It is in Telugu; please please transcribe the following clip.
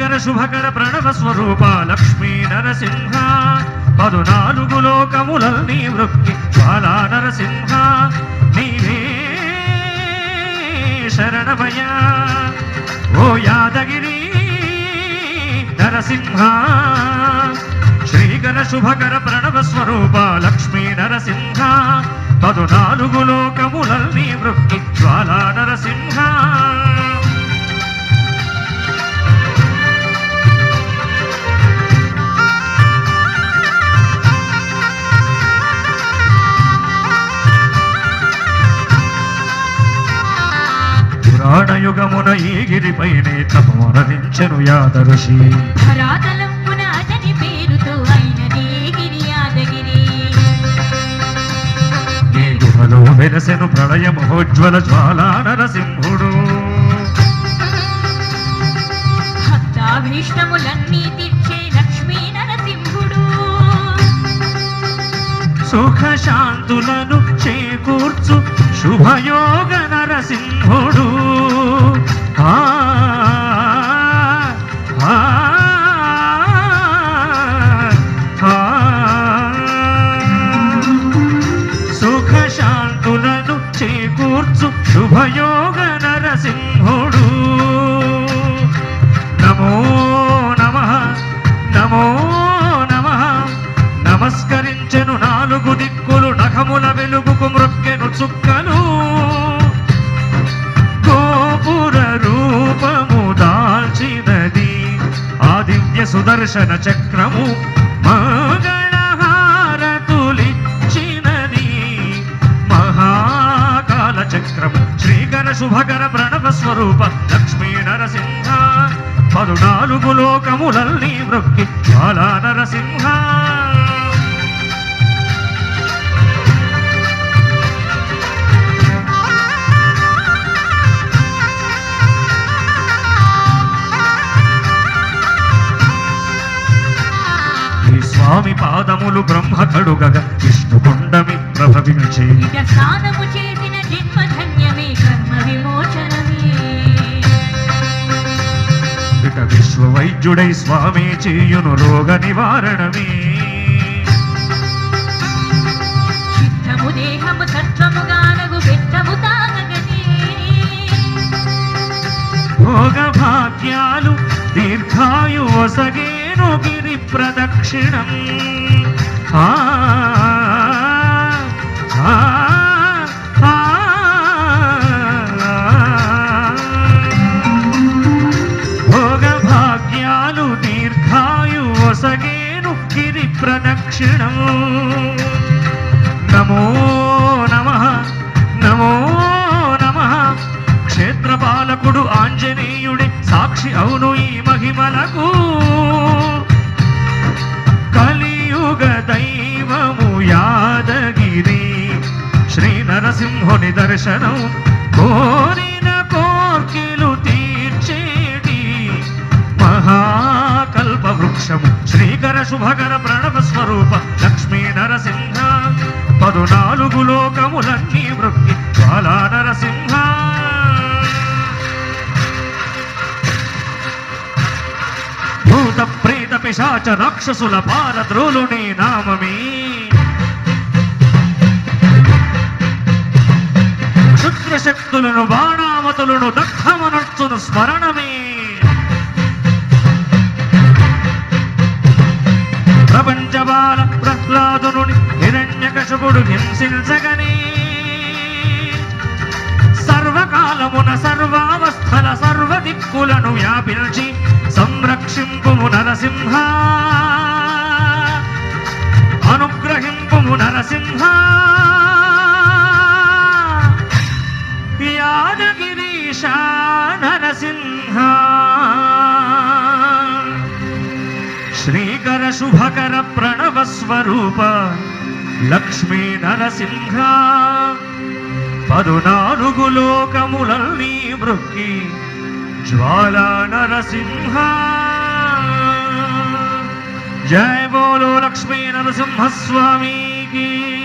శ్రీకర శుభకర ప్రణవ స్వరూప లక్ష్మీ నరసింహ. పదునాలుగు లోకముల నీ వృత్తి బాలా నరసింహ. నీవే శరణమయ ఓ యాదగిరి నరసింహ. శ్రీకర శుభకర ప్రణవ స్వరూప లక్ష్మీ నరసింహ. పదునాలుగు లోకముల నీ వృత్తి జ్వాలా నరసింహ. యుగమున ఈ గిరిపైనే తపమరణించెను యాదఋషి. ధరాతలమున అతని పేరుతో అయినదే గిరి యాదగిరి. ఈ గుహలో వెలసెను ప్రళయ మహోజ్వల జ్వాలా నరసింహుడు. భక్తాభీష్టములన్నీ తీర్చే లక్ష్మీ నరసింహుడు. సుఖ శాంతులను చేకూర్చు శుభయోగ శుభయోగ నరసింహుడు నమో నమ నమో నమ. నమస్కరించెను నాలుగు దిక్కులు నఖముల వెలుగుకు మృక్కెను చుక్కలు. గోపుర రూపము దాల్చినది ఆదివ్య సుదర్శన చక్రము మంగళహారతులిచ్చినది శుభకర ప్రణవ స్వరూప లక్ష్మీ నరసింహ. పదునాలుగు లోకములల్ని వృక్కి బాలా నరసింహ. స్వామి పాదములు బ్రహ్మ కడుగగ విష్ణుకుండమి ప్రభవించే. స్నానము చేసిన జన్మధన్యమే విశ్వ వైద్యుడై స్వామి చేయును రోగ నివారణమే. చిత్తము దేహము తత్వము గానగు బెత్తము తాగగనే భోగ భాగ్యాలు దీర్ఘాయు ఒసగేను గిరి ప్రదక్షిణం ఆ, గిరి ప్రదక్షిణం. నమో నమ నమో నమ. క్షేత్రపాలకుడు ఆంజనేయుడి సాక్షి అవును ఈ మహిమలకు. కలియుగ దైవము యాదగిరి శ్రీ నరసింహుని దర్శనం. కోరిన కోర్కెలు తీర్చేటి మహా వృక్షము. శ్రీకర శుభకర ప్రణవ స్వరూప లక్ష్మీ నరసింహ. పదునాలుగు లోకములన్నీ వృక్కి బాలా నరసింహ. భూత ప్రేత పిశాచ రాక్షసుల పారద్రోలుని నామమే. క్షుద్ర శక్తులను బాణామతులను దగ్ధమనర్చును స్మరణమే. ప్రపంచ బాల ప్రహ్లాదుని హిరణ్యకశపుడు హింసించగని. సర్వకాలమున సర్వావస్థల సర్వ దిక్కులను వ్యాపించి సంరక్షింపుము నరసింహ. అనుగ్రహింపుము నరసింహ. యాదగిరీశా శుభకర ప్రణవ స్వరూప లక్ష్మీ నరసింహ. పదునాలుగు లోకములన్నీ మృక్కి జ్వాల నరసింహ. జయ బోలో లక్ష్మీ నరసింహ స్వామికి